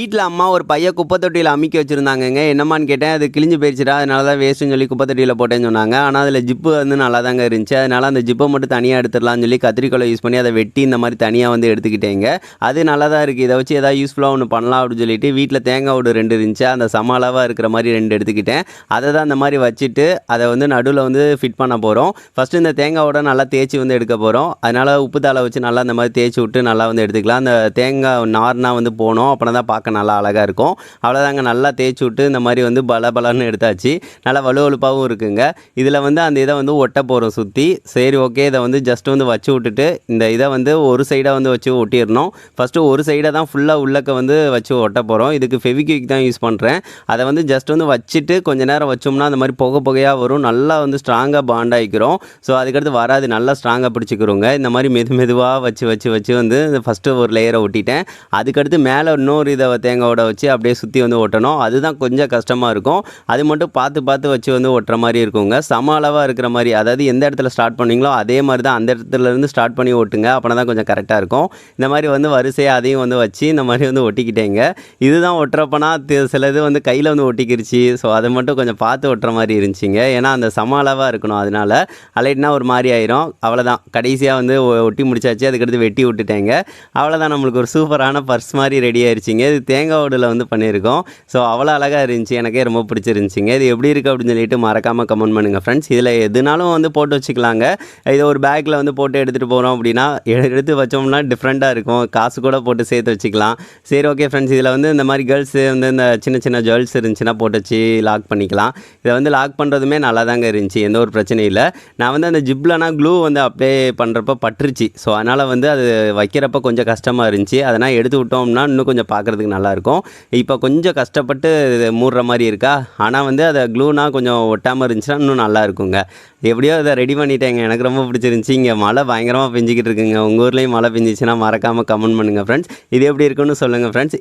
வீட்டில் அம்மா ஒரு பையன் குப்பை தொட்டியில் அமுக்கி வச்சுருந்தாங்கங்க. என்னம்மான்னு கேட்டேன் அது கிழிஞ்சு போயிடுச்சுடா அதனால தான் வேஸ்ட்டுன்னு சொல்லி குப்பை தொட்டியில் போட்டேன்னு சொன்னாங்க. ஆனால் அதில் ஜிப்பு வந்து நல்லா தாங்க இருந்துச்சு. அதனால் அந்த ஜிப்பை மட்டும் தனியாக எடுத்துடலாம்னு சொல்லி கத்திரிக்கோலை யூஸ் பண்ணி அதை வெட்டி இந்த மாதிரி தனியாக வந்து எடுத்துக்கிட்டேங்க. அது நல்லா தான் இருக்குது இதை வச்சு எதாவது யூஸ்ஃபுல்லாக ஒன்று பண்ணலாம் அப்படின்னு சொல்லிட்டு வீட்டில் தேங்காய் ஓடு ரெண்டு இருந்துச்சு. அந்த சம அளவாக இருக்கிற மாதிரி ரெண்டு எடுத்துக்கிட்டேன். அதை தான் அந்த மாதிரி வச்சுட்டு அதை வந்து நடுவில் வந்து ஃபிட் பண்ண போகிறோம் ஃபஸ்ட்டு இந்த தேங்காயோட நல்லா தேய்ச்சி வந்து எடுக்க போகிறோம் அதனால் உப்பு தாளை வச்சு நல்லா அந்த மாதிரி தேய்ச்சி விட்டு நல்லா வந்து எடுத்துக்கலாம். அந்த தேங்காய் நார்னா வந்து போகணும் அப்புறம் தான் பார்க்க நல்லா அழகாக இருக்கும். அவ்வளோதாங்க நல்லா தேய்ச்சி விட்டு இந்த மாதிரி வந்து பல பலன்னு எடுத்தாச்சு. நல்லா வலுவலுப்பாகவும் இருக்குங்க. இதில் வந்து அந்த இதை வந்து ஒட்ட போகிறோம் சுற்றி சரி ஓகே. இதை வந்து ஜஸ்ட் வந்து வச்சு விட்டுட்டு இந்த இதை வந்து ஒரு சைடாக வந்து வச்சு ஒட்டிடணும். ஃபஸ்ட்டு ஒரு சைடை தான் ஃபுல்லாக உள்ளக்க வந்து வச்சு ஒட்ட போகிறோம் இதுக்கு ஃபெவிக்விக் தான் யூஸ் பண்ணுறேன் அதை வந்து ஜஸ்ட் வந்து வச்சுட்டு கொஞ்ச நேரம் வச்சோம்னா அந்த மாதிரி புகை புகையாக வரும். நல்லா வந்து ஸ்ட்ராங்காக பாண்ட் ஆகிக்கிறோம் ஸோ அதுக்கடுத்து வராது. நல்லா ஸ்ட்ராங்காக பிடிச்சிக்கிறோங்க. இந்த மாதிரி மெது மெதுவாக வச்சு வச்சு வச்சு வந்து ஃபஸ்ட்டு ஒரு லேயரை ஒட்டிட்டேன். அதுக்கடுத்து மேலே இன்னொரு இதை தேங்காவோட வச்சு அப்படியே சுற்றி வந்து ஒட்டணும். அதுதான் கொஞ்சம் கஷ்டமாக இருக்கும். அது மட்டும் பார்த்து பார்த்து வச்சு வந்து ஒட்டுற மாதிரி இருக்குங்க. சம அளவாக இருக்கிற மாதிரி அதாவது எந்த இடத்துல ஸ்டார்ட் பண்ணீங்களோ அதே மாதிரி தான் அந்த இடத்துல இருந்து ஸ்டார்ட் பண்ணி ஓட்டுங்க அப்போனா தான் கொஞ்சம் கரெக்டாக இருக்கும். இந்த மாதிரி வந்து வரிசையாக அதையும் வந்து வச்சு இந்த மாதிரி வந்து ஒட்டிக்கிட்டேங்க. இதுதான் ஒட்டுறப்பனா சிலது சில இது வந்து கையில் வந்து ஒட்டிக்கிருச்சு. ஸோ அதை மட்டும் கொஞ்சம் பார்த்து ஒட்டுற மாதிரி இருந்துச்சுங்க. ஏன்னா அந்த சம அளவாக இருக்கணும். அதனால அலைட்னா ஒரு மாதிரி ஆயிரும். அவ்வளோதான் கடைசியாக வந்து ஒட்டி முடிச்சாச்சு. அதுக்கடுத்து வெட்டி விட்டுட்டேங்க. அவ்வளோதான் நம்மளுக்கு ஒரு சூப்பரான பர்ஸ் மாதிரி ரெடி ஆயிடுச்சிங்க இது தேங்காய் ஓடில் வந்து பண்ணியிருக்கோம். ஸோ அவ்வளோ அழகாக இருந்துச்சு. எனக்கே ரொம்ப பிடிச்சிருந்துச்சிங்க. இது எப்படி இருக்குது அப்படின்னு சொல்லிட்டு மறக்காமல் கமெண்ட் பண்ணுங்கள் ஃப்ரெண்ட்ஸ் இதில் எதுனாலும் வந்து போட்டு வச்சுக்கலாங்க. இதை ஒரு பேக்கில் வந்து போட்டு எடுத்துகிட்டு போகிறோம் அப்படின்னா எடுத்து வச்சோம்னா டிஃப்ரெண்ட்டாக இருக்கும். காசு கூட போட்டு சேர்த்து வச்சுக்கலாம். சரி ஓகே ஃப்ரெண்ட்ஸ் இதில் வந்து இந்த மாதிரி கேர்ள்ஸு வந்து இந்த சின்ன சின்ன ஜுவல்ஸ் இருந்துச்சுன்னா போட்டு வச்சு லாக் பண்ணிக்கலாம். இதை வந்து லாக் பண்ணுறதுமே நல்லா தாங்க இருந்துச்சு. எந்த ஒரு பிரச்சனையும் இல்லை. நான் வந்து அந்த ஜிப்லனா க்ளூ வந்து அப்ளை பண்ணுறப்ப பட்டுருச்சு. ஸோ அதனால் வந்து அது வைக்கிறப்ப கொஞ்சம் கஷ்டமாக இருந்துச்சு. அதனால் எடுத்து விட்டோம்னா இன்னும் கொஞ்சம் பார்க்குறதுக்கு நல்லாயிருக்கும். இப்போ கொஞ்சம் கஷ்டப்பட்டு மூடுற மாதிரி இருக்கா? ஆனால் வந்து அதை க்ளூனா கொஞ்சம் ஒட்டாமல் இருந்துச்சுன்னா இன்னும் நல்லா இருக்குங்க எப்படியோ அதை ரெடி பண்ணிட்டேங்க. எனக்கு ரொம்ப பிடிச்சிருந்துச்சி. இங்கே மழை பயங்கரமாக பெஞ்சிக்கிட்டு இருக்குங்க. உங்கள் ஊர்லேயும் மழை பெஞ்சிச்சுன்னா மறக்காமல் கமெண்ட் பண்ணுங்கள் ஃப்ரெண்ட்ஸ் இது எப்படி இருக்குன்னு சொல்லுங்கள் ஃப்ரெண்ட்ஸ்